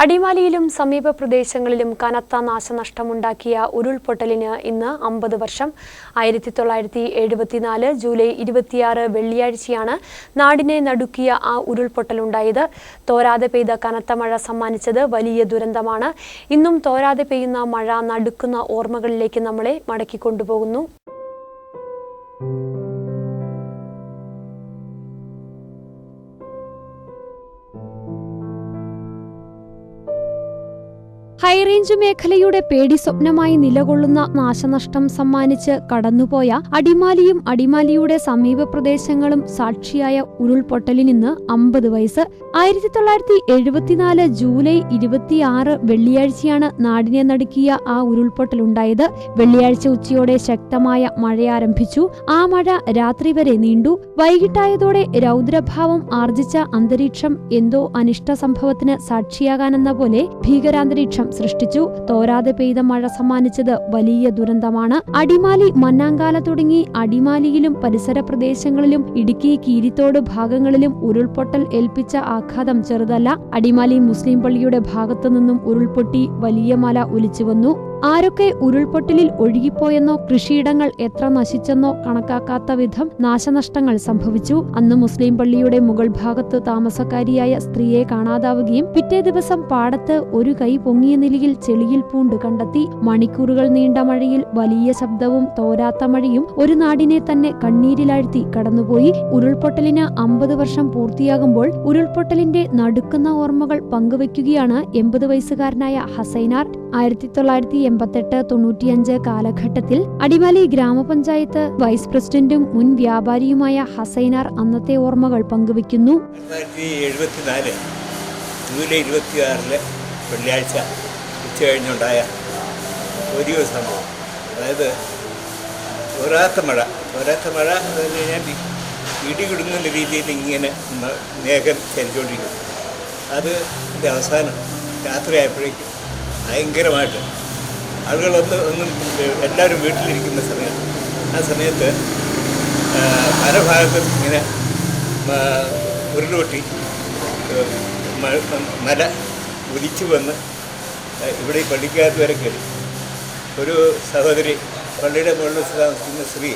അടിമാലിയിലും സമീപ പ്രദേശങ്ങളിലും കനത്ത നാശനഷ്ടമുണ്ടാക്കിയ ഉരുൾപൊട്ടലിന് ഇന്ന് അമ്പത് വർഷം. ആയിരത്തി തൊള്ളായിരത്തി എഴുപത്തിനാല് ജൂലൈ ഇരുപത്തിയാറ് വെള്ളിയാഴ്ചയാണ് നാടിനെ നടുക്കിയ ആ ഉരുൾപൊട്ടലുണ്ടായത്. തോരാതെ പെയ്ത കനത്ത മഴ സമ്മാനിച്ചത് വലിയ ദുരന്തമാണ്. ഇന്നും തോരാതെ പെയ്യുന്ന മഴ നടുക്കുന്ന ഓർമ്മകളിലേക്ക് നമ്മളെ മടക്കിക്കൊണ്ടുപോകുന്നു ഹൈറേഞ്ച് മേഖലയുടെ പേടി സ്വപ്നമായി നിലകൊള്ളുന്ന നാശനഷ്ടം സമ്മാനിച്ച് കടന്നുപോയ അടിമാലിയും അടിമാലിയുടെ സമീപ പ്രദേശങ്ങളും സാക്ഷിയായ ഉരുൾപൊട്ടലിനിന്ന് അമ്പത് വയസ്സ്. ആയിരത്തി തൊള്ളായിരത്തി എഴുപത്തിനാല് ജൂലൈ ഇരുപത്തിയാറ് വെള്ളിയാഴ്ചയാണ് നാടിനെ നടുക്കിയ ആ ഉരുൾപൊട്ടലുണ്ടായത്. വെള്ളിയാഴ്ച ഉച്ചയോടെ ശക്തമായ മഴയാരംഭിച്ചു ആ മഴ രാത്രി വരെ നീണ്ടു. വൈകിട്ടായതോടെ രൗദ്രഭാവം ആർജിച്ച അന്തരീക്ഷം എന്തോ അനിഷ്ട സംഭവത്തിന് സാക്ഷിയാകാനെന്ന പോലെ ഭീകരാന്തരീക്ഷം സൃഷ്ടിച്ചു. തോരാതെ പെയ്ത മഴ സമ്മാനിച്ചത് വലിയ ദുരന്തമാണ്. അടിമാലി മന്നാങ്കാല തുടങ്ങി അടിമാലിയിലും പരിസര പ്രദേശങ്ങളിലും ഇടുക്കി കീരിത്തോട് ഭാഗങ്ങളിലും ഉരുൾപൊട്ടൽ ഏൽപ്പിച്ച ആഘാതം ചെറുതല്ല. അടിമാലി മുസ്ലിം പള്ളിയുടെ ഭാഗത്തു നിന്നും ഉരുൾപൊട്ടി വലിയ മല ഒലിച്ചു വന്നു ആരൊക്കെ ഉരുൾപൊട്ടലിൽ ഒഴുകിപ്പോയെന്നോ കൃഷിയിടങ്ങൾ എത്ര നശിച്ചെന്നോ കണക്കാക്കാത്ത വിധം നാശനഷ്ടങ്ങൾ സംഭവിച്ചു. അന്ന് മുസ്ലിം പള്ളിയുടെ മുകൾ ഭാഗത്ത് താമസക്കാരിയായ സ്ത്രീയെ കാണാതാവുകയും പിറ്റേ ദിവസം പാടത്ത് ഒരു കൈ പൊങ്ങിയ നിലയിൽ ചെളിയിൽ പൂണ്ട് കണ്ടെത്തി. മണിക്കൂറുകൾ നീണ്ട മഴയിൽ വലിയ ശബ്ദവും തോരാത്ത മഴയും ഒരു നാടിനെ തന്നെ കണ്ണീരിലാഴ്ത്തി കടന്നുപോയി. ഉരുൾപൊട്ടലിന് അമ്പത് വർഷം പൂർത്തിയാകുമ്പോൾ ഉരുൾപൊട്ടലിന്റെ നടുക്കുന്ന ഓർമ്മകൾ പങ്കുവയ്ക്കുകയാണ് എൺപത് വയസ്സുകാരനായ ഹസൈനാർ. ആയിരത്തി തൊള്ളായിരത്തി എൺപത്തെട്ട് തൊണ്ണൂറ്റിയഞ്ച് കാലഘട്ടത്തിൽ അടിമാലി ഗ്രാമപഞ്ചായത്ത് വൈസ് പ്രസിഡന്റും മുൻ വ്യാപാരിയുമായ ഹസൈനാർ അന്നത്തെ ഓർമ്മകൾ പങ്കുവയ്ക്കുന്നു. ജൂലൈ ഇരുപത്തിയാറിലെ വെള്ളിയാഴ്ച ഉച്ചകഴിഞ്ഞുണ്ടായ വലിയ സംഭവം. അതായത് ഒരാത്ത മഴ. ഒരാത്ത മഴ എന്ന് പറഞ്ഞു കഴിഞ്ഞാൽ ഇടികിടുന്ന രീതിയിൽ ഇങ്ങനെ മേഘം ചലിച്ചുകൊണ്ടിരിക്കും അത് അവസാനം രാത്രിയായപ്പോഴേക്കും ഭയങ്കരമായിട്ട് ആളുകളൊന്ന് ഒന്നും എല്ലാവരും വീട്ടിലിരിക്കുന്ന സമയത്ത് ആ സമയത്ത് ആ, പല ഭാഗത്തും ഇങ്ങനെ ഉരുളൊട്ടി മല ഉദിച്ചു വന്ന് ഇവിടെ ഈ പള്ളിക്കകത്ത് വരെ കയറി. ഒരു സഹോദരി പള്ളിയുടെ മുകളിൽ താമസിക്കുന്ന സ്ത്രീ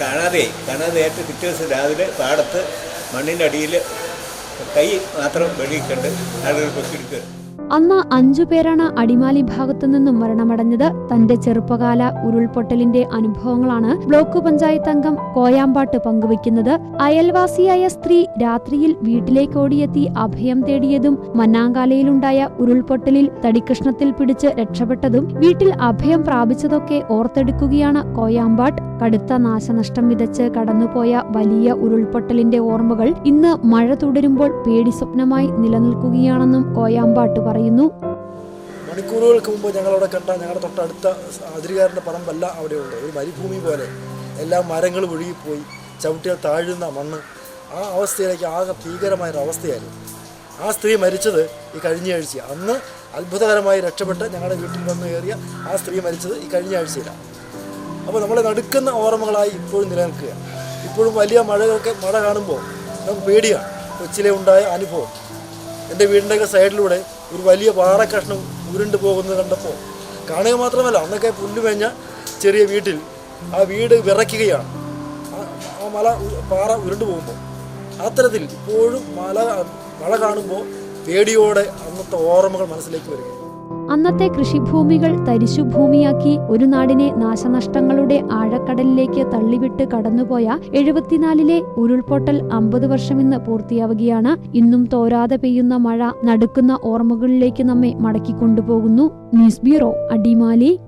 കാണാതെ കാണാതെ ഏറ്റവും പിറ്റേ ദിവസം രാവിലെ പാടത്ത് അടിയിൽ കൈ മാത്രം വെളിയിൽ കണ്ട് ആളുകൾ പൊക്കിയെടുക്കുക അന്ന് അഞ്ചു പേരാണ് അടിമാലി ഭാഗത്തു നിന്നും മരണമടഞ്ഞത്. തന്റെ ചെറുപ്പകാല ഉരുൾപൊട്ടലിന്റെ അനുഭവങ്ങളാണ് ബ്ലോക്ക് പഞ്ചായത്ത് അംഗം കോയാമ്പാട്ട് പങ്കുവയ്ക്കുന്നത്. അയൽവാസിയായ സ്ത്രീ രാത്രിയിൽ വീട്ടിലേക്ക് ഓടിയെത്തി അഭയം തേടിയതും മന്നാങ്കാലയിലുണ്ടായ ഉരുൾപൊട്ടലിൽ തടിക്കഷ്ണത്തിൽ പിടിച്ച് രക്ഷപ്പെട്ടതും വീട്ടിൽ അഭയം പ്രാപിച്ചതൊക്കെ ഓർത്തെടുക്കുകയാണ് കോയാമ്പാട്ട്. കടുത്ത നാശനഷ്ടം വിതച്ച് കടന്നുപോയ വലിയ ഉരുൾപൊട്ടലിന്റെ ഓർമ്മകൾ ഇന്ന് മഴ തുടരുമ്പോൾ പേടി സ്വപ്നമായി നിലനിൽക്കുകയാണെന്നും കോയാമ്പാട്ട് പറയുന്നു. മണിക്കൂറുകൾക്ക് മുമ്പ് ഞങ്ങളവിടെ കണ്ട ഞങ്ങളുടെ തൊട്ടടുത്ത അതിരുകാരന്റെ പറമ്പല്ല അവിടെയുണ്ട്. ഒരു മരുഭൂമി പോലെ. എല്ലാ മരങ്ങളും ഒഴുകിപ്പോയി. ചവിട്ടിയാൽ താഴുന്ന മണ്ണ്. ആ അവസ്ഥയിലേക്ക് ആകെ ഭീകരമായൊരു അവസ്ഥയായിരുന്നു. ആ സ്ത്രീ മരിച്ചത് ഈ കഴിഞ്ഞ ആഴ്ച അന്ന് അത്ഭുതകരമായി രക്ഷപ്പെട്ട് ഞങ്ങളുടെ വീട്ടിൽ വന്ന് കയറിയ ആ സ്ത്രീ മരിച്ചത് ഈ കഴിഞ്ഞ ആഴ്ചയിലാണ് അപ്പോൾ നമ്മളെ നടുക്കുന്ന ഓർമ്മകളായി ഇപ്പോഴും നിലനിൽക്കുക. ഇപ്പോഴും വലിയ മഴകളൊക്കെ മഴ കാണുമ്പോൾ നമുക്ക് പേടിയാണ്. കൊച്ചിലെ ഉണ്ടായ അനുഭവം. എന്റെ വീടിന്റെയൊക്കെ സൈഡിലൂടെ ഒരു വലിയ പാറക്കഷ്ണം ഉരുണ്ട് പോകുന്നത് കണ്ടപ്പോൾ കാണുക മാത്രമല്ല അന്നൊക്കെ പുല്ല് മേഞ്ഞ ചെറിയ വീട്ടിൽ ആ വീട് വിറയ്ക്കുകയാണ്. ആ- മല പാറ ഉരുണ്ട് പോകുമ്പോൾ. അത്തരത്തിൽ ഇപ്പോഴും മല മഴ കാണുമ്പോൾ പേടിയോടെ അന്നത്തെ ഓർമ്മകൾ മനസ്സിലേക്ക് വരികയാണ്. അന്നത്തെ കൃഷിഭൂമികൾ തരിശുഭൂമിയാക്കി ഒരു നാടിനെ നാശനഷ്ടങ്ങളുടെ ആഴക്കടലിലേക്ക് തള്ളിവിട്ട് കടന്നുപോയ എഴുപത്തിനാലിലെ ഉരുൾപൊട്ടൽ അമ്പത് വർഷം ഇന്ന് പൂർത്തിയാവുകയാണ്. ഇന്നും തോരാതെ പെയ്യുന്ന മഴ നടുക്കുന്ന ഓർമ്മകളിലേക്ക് നമ്മെ മടക്കിക്കൊണ്ടുപോകുന്നു. News bureau Adimali.